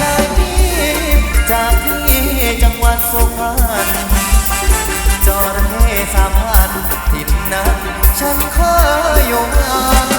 เลยพี่ จากที่จังหวัดสุพรรณจระเข้สามพันทิ่นนั้นฉันเคยอยู่มาน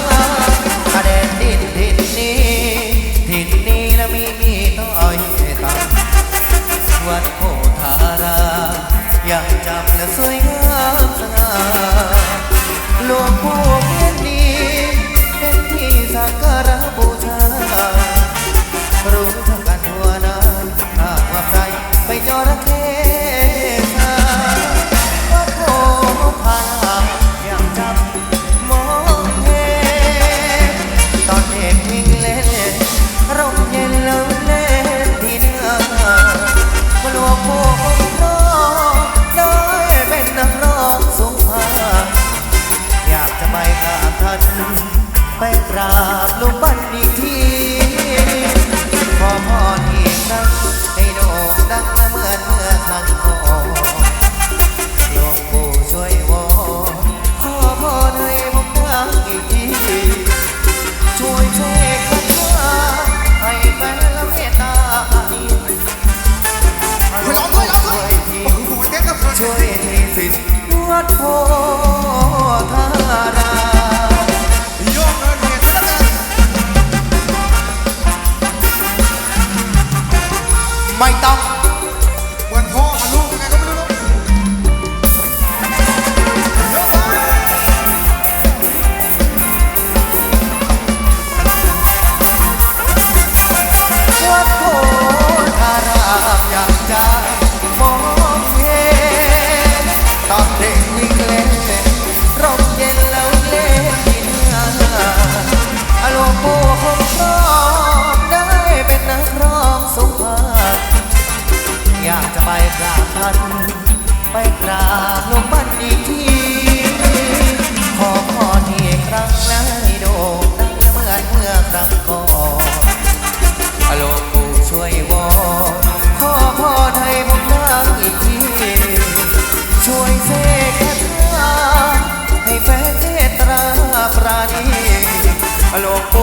น ไปกราบลูกปั้นอีกทีขอพรอีกครั้งให้โด่งดังละเมื่อเมื่อครั้งก่อนหลวงปู่ช่วยวอนขอพรให้ผมดังอีกทีช่วยเทขันว่าให้แฟนและเมตตาอีกไปร้องด้วยร้องด้วยทีโอ้โหเด็กกับช่วยทีสิทธิ์วัดโพ ไม่ต้องเหมือนพ่อกับลูก ไปกราบหลวงบัณฑิตขอพอที่ครั้งแล้วให้โด่งดังเมื่อเมื่อครั้งก่อนหลวงปู่ช่วยวอนขอพอให้ผมได้อีกทีช่วยเสกคาถาให้แฟนเทตราปราณีหลวงปู